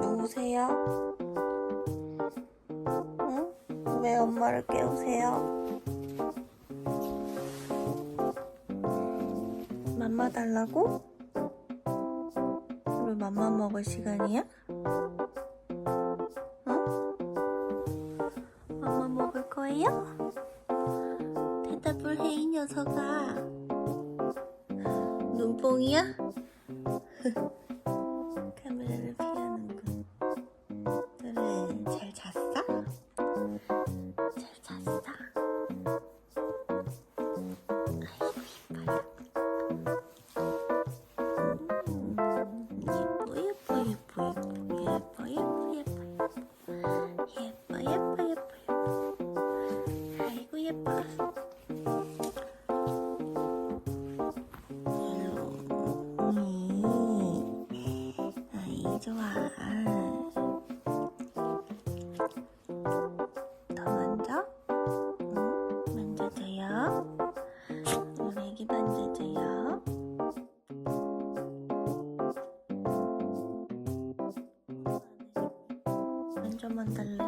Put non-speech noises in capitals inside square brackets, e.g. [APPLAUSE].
누구세요? 응? 왜 엄마를 깨우세요? 맘마 달라고? 우리 맘마 먹을 시간이야? 응? 맘마 먹을 거예요? 대답을 해, 이 녀석아. 눈뽕이야? [LAUGHS] 예뻐, 예뻐, 예뻐, 예뻐. 아이고, 예뻐. 음, 아이 좋아. 좀 만들래?